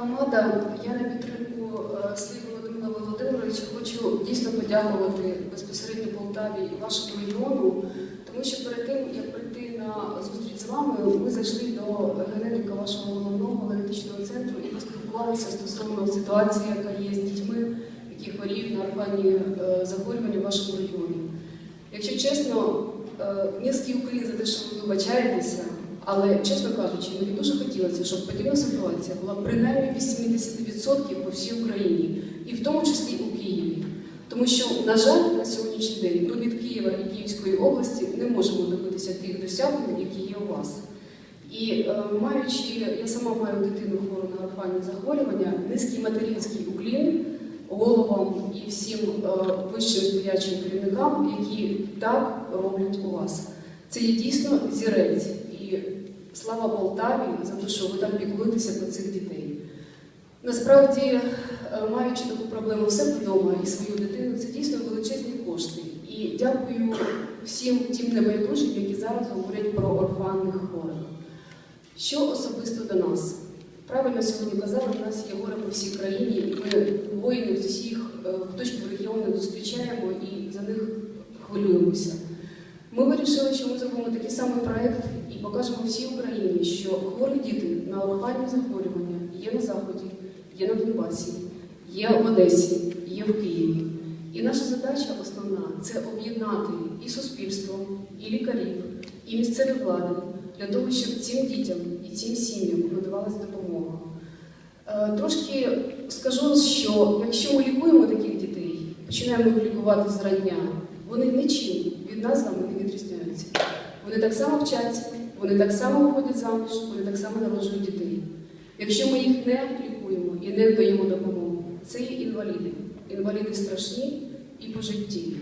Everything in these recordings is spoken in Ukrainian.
громада, я на підтримку е, слів Володимира Володимировича хочу дійсно подякувати безпосередньо Полтаві і вашому регіону, тому що перед тим, як прийти на зустріч з вами, ми зайшли до генетика вашого головного генетичного центру і поспілкувалися стосовно ситуації, яка є з дітьми, які хворіють на орфанні е, захворювання в вашому регіоні. Якщо чесно, е, низький уклін за те, що ви вибачаєтеся, але чесно кажучи, мені дуже хотілося, щоб подібна ситуація була принаймні 80% по всій Україні, і в тому числі у Києві. Тому що, на жаль, на сьогоднішній день ми від Києва і Київської області не можемо добитися тих досягнень, які є у вас. І е, маючи, я сама маю дитину хвору на орфанні захворювання, низький материнський уклін головам і всім е, вищим стоячим керівникам, які так роблять у вас. Це є дійсно зірець. Слава Полтаві за те, що ви там піклуєтеся про цих дітей. Насправді, е, маючи таку проблему в себе вдома і свою дитину, це дійсно величезні кошти. І дякую всім тим небайдужим, які зараз говорять про орфанних хворих. Що особисто до нас? Правильно сьогодні казали, у нас є горе по всій країні, і ми воїнів з усіх е, куточків регіону зустрічаємо і за них хвилюємося. Ми вирішили, що ми зробимо такий самий проект і покажемо всій Україні, що хворі діти на орфанні захворювання є на Заході, є на Донбасі, є в Одесі, є в Києві. І наша задача основна це об'єднати і суспільство, і лікарів, і місцеві влади для того, щоб цим дітям і цим сім'ям надавалась допомога. Е, Трошки скажу, що якщо ми лікуємо таких дітей, починаємо їх лікувати зрання, вони нічим від нас з вами не відрізняються. Вони так само вчаться, вони так само виходять заміж, вони так само народжують дітей. Якщо ми їх не лікуємо і не даємо допомогу, це є інваліди. Інваліди страшні і по житті.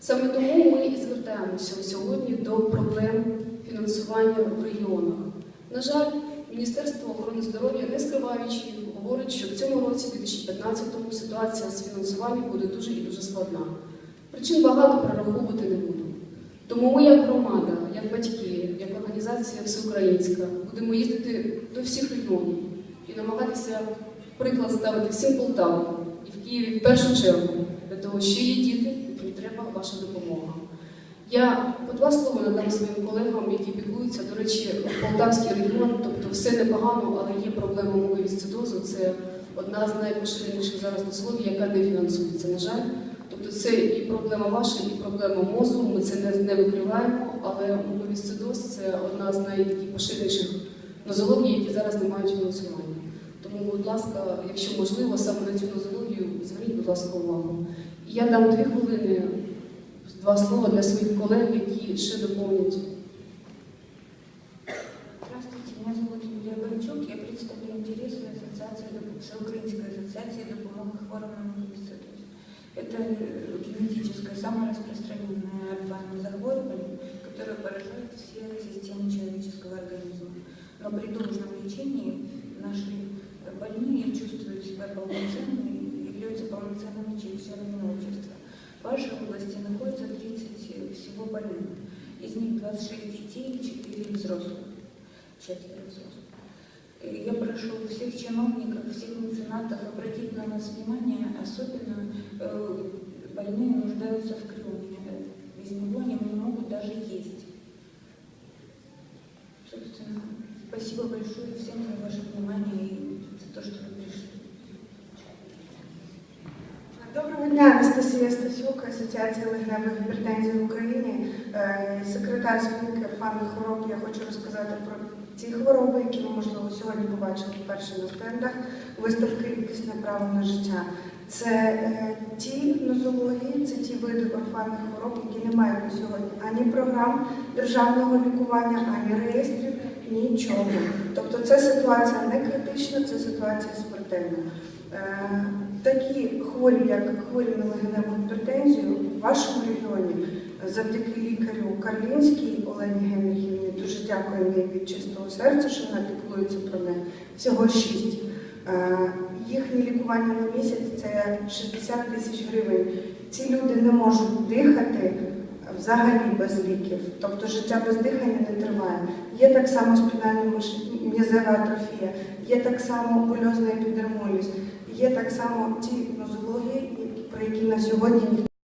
Саме тому ми і звертаємося сьогодні до проблем фінансування в регіонах. На жаль, Міністерство охорони здоров'я, не скриваючи, говорить, що в цьому році, 2015-му, ситуація з фінансуванням буде дуже і дуже складна. Причин багато перераховувати не буду. Тому ми, як громада, як батьки, організація всеукраїнська, будемо їздити до всіх регіонів і намагатися приклад ставити всім Полтавам і в Києві в першу чергу, для того, що є діти, яким треба ваша допомога. Я по два слова надам своїм колегам, які піклуються. До речі, Полтавський регіон, тобто все непогано, але є проблема муковісцидозу. Це одна з найпоширеніших зараз нозологій, яка не фінансується, на жаль. Тобто це і проблема ваша, і проблема мозку. Ми це не, не викриваємо, але муковісцидоз – це одна з найпоширеніших нозологій, які зараз не мають фінансування. Тому, будь ласка, якщо можливо, саме на цю нозологію зверніть, будь ласка, увагу. І я дам дві хвилини, два слова для своїх колег, які ще доповнять. Здравствуйте, меня зовут Юлия Бойчук, я представляю интересы ассоциации, доп- Всеукраинской допомоги хворым на муковисцидоз. Это э, генетическое, самое распространенное орфанное захворювание, которое поражает все системы человеческого организма. Но при должном лечении наши больные чувствуют себя полноценными и являются полноценными членами общества. В вашей области находится 30 всего больных. Из них 26 детей и 4 взрослых четверо взрослых. Э, Я прошу всех чиновников, всех меценатов обратить на нас внимание, особенно э, больные нуждаются в креме. Без него они не могут даже есть. Собственно, спасибо большое всем за ваше внимание и за то, что вы пришли. Доброго дня, Анастасія Стасюк, Асоціація легневих гіпертензій в Україні, Е, секретар спілки орфанних хвороб. Я хочу розказати про ті хвороби, які ви, можливо, сьогодні побачили вперше на стендах виставки Рідкісне право на життя. Це е, ті нозології, це ті види орфанних хвороб, які не мають сьогодні ані програм державного лікування, ані реєстрів, нічого. Тобто це ситуація не критична, це ситуація спортивна. Е, Такі хворі, як хворі на легеневу гіпертензію, в вашому регіоні завдяки лікарю Карлінській Олені Генрихівні, дуже дякуємо їй від чистого серця, що вона піклується про них. Всього шість. Е, Їхнє лікування на місяць це 60 тисяч гривень. Ці люди не можуть дихати взагалі без ліків, тобто життя без дихання не триває. Є так само спінальна м'язова атрофія, є так само больозна епідермоліз, є так само ті нозології, про які на сьогодні ніхто